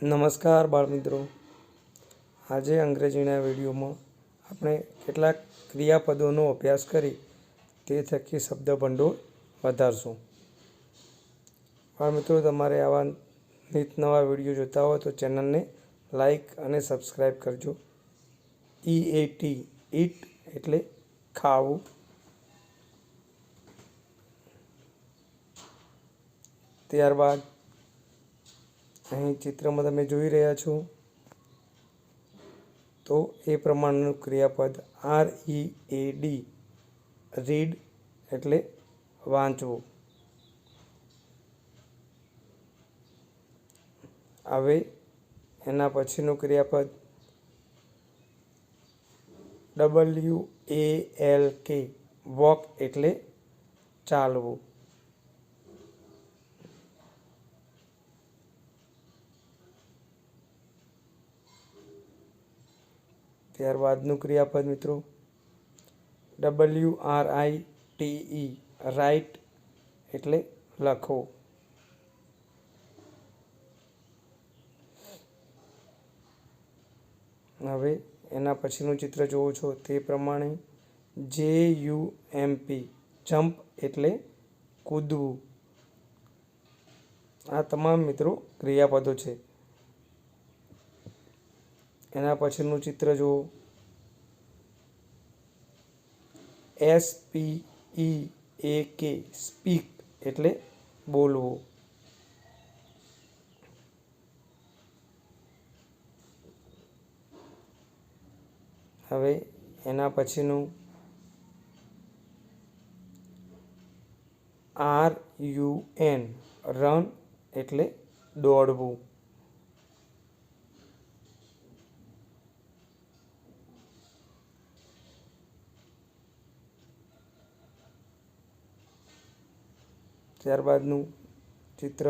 નમસ્કાર બાળમિત્રો. આજે અંગ્રેજીના વિડીયોમાં આપણે કેટલાક ક્રિયાપદોનો અભ્યાસ કરી તે થકી શબ્દ ભંડોળ વધારશું. બાળમિત્રો, તમારે આવા નિત નવા વીડિયો જોતા હોય તો ચેનલને લાઈક અને સબસ્ક્રાઈબ કરજો. ઈ એ ટી ઈટ એટલે ખાવું. ત્યારબાદ અહીં ચિત્રમાં તમે જોઈ રહ્યા છો. તો એ પ્રમાણેનું ક્રિયાપદ R E A D read એટલે વાંચવું. હવે એના પછીનું ક્રિયાપદ W A L K walk એટલે ચાલવું. ત્યારબાદનું ક્રિયાપદ મિત્રો. W R I T write એટલે લખો. હવે એના પછીનું ચિત્ર જોવો છો. તે પ્રમાણે જે યુ એમ પી જમ્પ એટલે કૂદવું. આ તમામ મિત્રો ક્રિયાપદો છે. એના પછીનું ચિત્ર જુઓ. એસ પી ઈ એ કે સ્પીક એટલે બોલવું. હવે એના પછીનું આર યુ એન રન એટલે દોડવું. ત્યારબાદનું ચિત્ર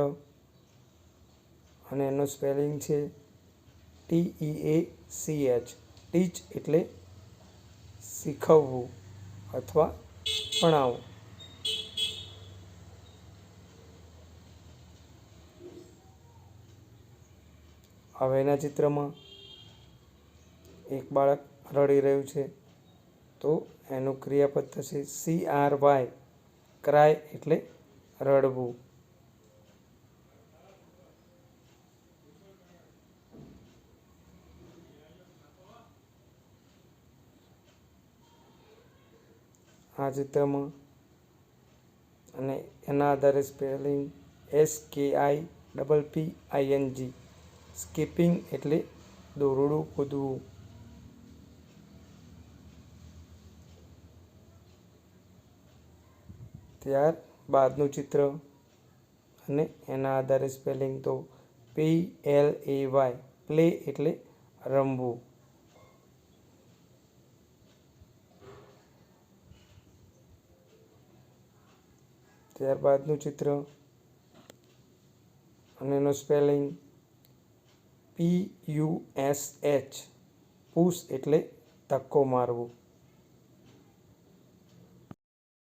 અને એનું સ્પેલિંગ છે T E A C H. Teach એટલે શીખવવું અથવા ભણાવવું. હવેના ચિત્રમાં એક બાળક રડી રહ્યું છે. તો એનું ક્રિયાપદ થશે સી આર વાય. ક્રાય એટલે રડવું. આ ચિત્રમાં અને એના આધારે spelling S K I double P I N G skipping એટલે દોરડું, કૂદવું. ત્યાર બાદનું ચિત્ર અને એના આધારે સ્પેલિંગ તો P L A Y play એટલે રમવું. ત્યારબાદનું ચિત્ર અને એનું spelling P U S H push એટલે ધક્કો મારવું.